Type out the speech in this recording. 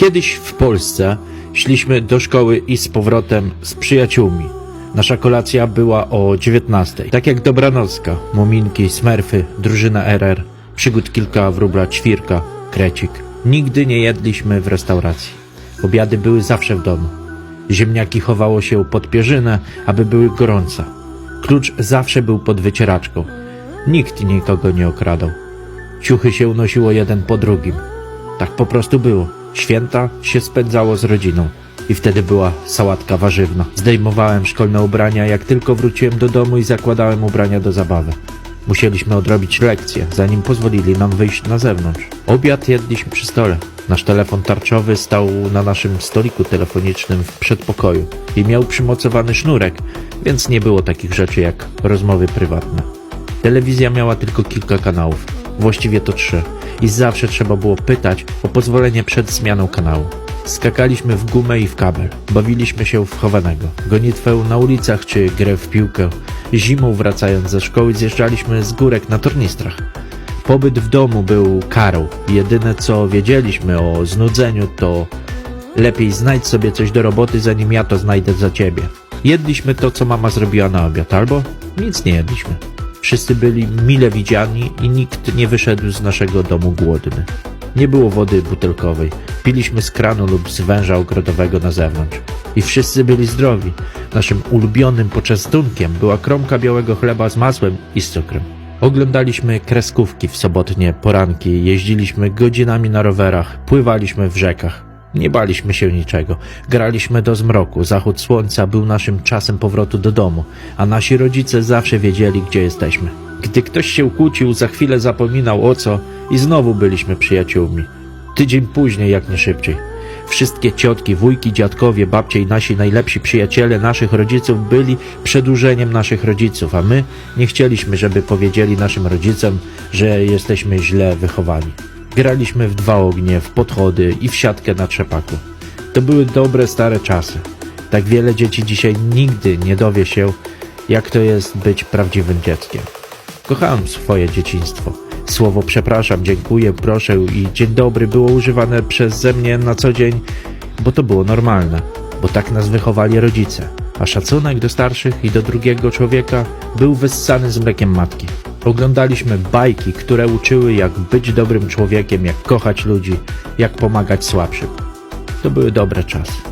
Kiedyś w Polsce szliśmy do szkoły i z powrotem z przyjaciółmi. Nasza kolacja była o 19. Tak jak dobranocka, muminki, smerfy, drużyna RR, przygód kilka wróbla, ćwirka, krecik. Nigdy nie jedliśmy w restauracji. Obiady były zawsze w domu. Ziemniaki chowało się pod pierzynę, aby były gorące. Klucz zawsze był pod wycieraczką. Nikt nikogo nie okradał. Ciuchy się unosiło jeden po drugim. Tak po prostu było. Święta się spędzało z rodziną. I wtedy była sałatka warzywna. Zdejmowałem szkolne ubrania, jak tylko wróciłem do domu i zakładałem ubrania do zabawy. Musieliśmy odrobić lekcję, zanim pozwolili nam wyjść na zewnątrz. Obiad jedliśmy przy stole. Nasz telefon tarczowy stał na naszym stoliku telefonicznym w przedpokoju i miał przymocowany sznurek, więc nie było takich rzeczy jak rozmowy prywatne. Telewizja miała tylko kilka kanałów, właściwie to trzy, i zawsze trzeba było pytać o pozwolenie przed zmianą kanału. Skakaliśmy w gumę i w kabel, bawiliśmy się w chowanego, gonitwę na ulicach czy grę w piłkę. Zimą wracając ze szkoły zjeżdżaliśmy z górek na tornistrach. Pobyt w domu był karą. Jedyne co wiedzieliśmy o znudzeniu to lepiej znajdź sobie coś do roboty, zanim ja to znajdę za ciebie. Jedliśmy to, co mama zrobiła na obiad, albo nic nie jedliśmy. Wszyscy byli mile widziani i nikt nie wyszedł z naszego domu głodny. Nie było wody butelkowej. Piliśmy z kranu lub z węża ogrodowego na zewnątrz. I wszyscy byli zdrowi. Naszym ulubionym poczęstunkiem była kromka białego chleba z masłem i z cukrem. Oglądaliśmy kreskówki w sobotnie poranki, jeździliśmy godzinami na rowerach, pływaliśmy w rzekach. Nie baliśmy się niczego. Graliśmy do zmroku. Zachód słońca był naszym czasem powrotu do domu, a nasi rodzice zawsze wiedzieli, gdzie jesteśmy. Gdy ktoś się kłócił, za chwilę zapominał o co i znowu byliśmy przyjaciółmi. Tydzień później, jak nie szybciej. Wszystkie ciotki, wujki, dziadkowie, babcie i nasi najlepsi przyjaciele naszych rodziców byli przedłużeniem naszych rodziców, a my nie chcieliśmy, żeby powiedzieli naszym rodzicom, że jesteśmy źle wychowani. Graliśmy w dwa ognie, w podchody i w siatkę na trzepaku. To były dobre, stare czasy. Tak wiele dzieci dzisiaj nigdy nie dowie się, jak to jest być prawdziwym dzieckiem. Kochałem swoje dzieciństwo. Słowo przepraszam, dziękuję, proszę i dzień dobry było używane przeze mnie na co dzień, bo to było normalne, bo tak nas wychowali rodzice. A szacunek do starszych i do drugiego człowieka był wyssany z mlekiem matki. Oglądaliśmy bajki, które uczyły jak być dobrym człowiekiem, jak kochać ludzi, jak pomagać słabszym. To były dobre czasy.